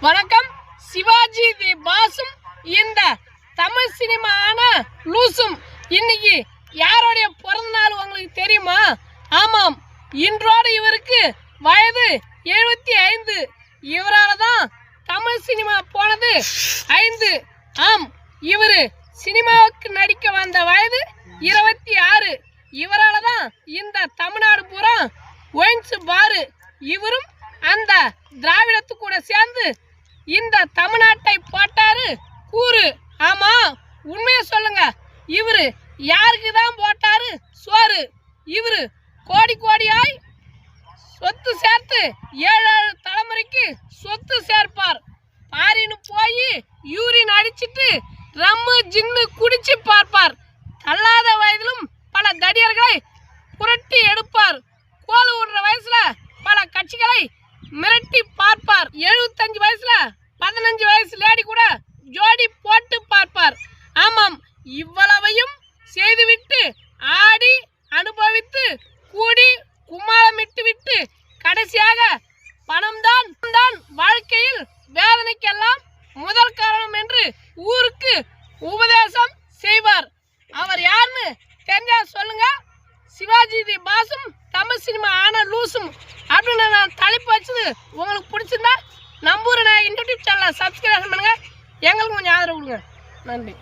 வணக்கம். சிவாஜி தி பாசும். இந்த தமிழ் சினிமான லூசும். இன்னைக்கு யாருடைய பிறந்த நாள் உங்களுக்கு தெரியுமா? ஆமாம். இன்றோடு இவருக்கு வயது எழுபத்தி ஐந்து. இவரால் தான் தமிழ் சினிமா போனது ஐந்து. ஆம். இவர் சினிமாவுக்கு நடிக்க வந்த வயது இருபத்தி ஆறு. இவரால் தான் இந்த தமிழ்நாடு பூரா ஒயின்ஸ் பாரு. இவரும் அந்த திராவிடத்து கூட சேர்ந்து இந்த தமிழ்நாட்டை போட்டாரு. கூறு. ஆமா. உண்மையை சொல்லுங்க. இவரு யாருக்கு தான் போட்டாரு? சோறு. இவரு கோடி கோடியாய் சொத்து சேர்த்து ஏழு ஏழு தலைமுறைக்கு சொத்து சேர்ப்பார். பாரின்னு போய் யூரின் அடிச்சிட்டு ரம்மு ஜின்னு குடிச்சு பார்ப்பார். தள்ளாத வயதிலும் பல தடியர்களை புரட்டி எடுப்பார். கோல் விடுற வயசுல பல கட்சிகளை மிரட்டி பார்ப்பார் எழுபத்தஞ்சு வயசுல பதினஞ்சு வயசு லேடி கூட ஜோடி போட்டு பார்ப்பார் ஆமாம் இவ்வளவையும் செய்துவிட்டு ஆடி அனுபவித்து கூடி கும்மாளமிட்டு விட்டு கடைசியாக பணம்தான் தான் வாழ்க்கையில் வேதனைக்கெல்லாம் முதல் காரணம் என்று ஊருக்கு உபதேசம் செய்வார். அவர் யாருன்னு தெரிஞ்சா சொல்லுங்க. சிவாஜி தி பாசும் தமிழ் சினிமா ஆன லூசும் அப்படின்னு நான் தலைப்பு வச்சது உங்களுக்கு பிடிச்சிருந்தா நம்பூர் நான் யூடியூப் சேனலை சப்ஸ்கிரைப் பண்ணுங்கள் எங்களுக்கு கொஞ்சம் ஆதரவு கொடுங்க. நன்றி.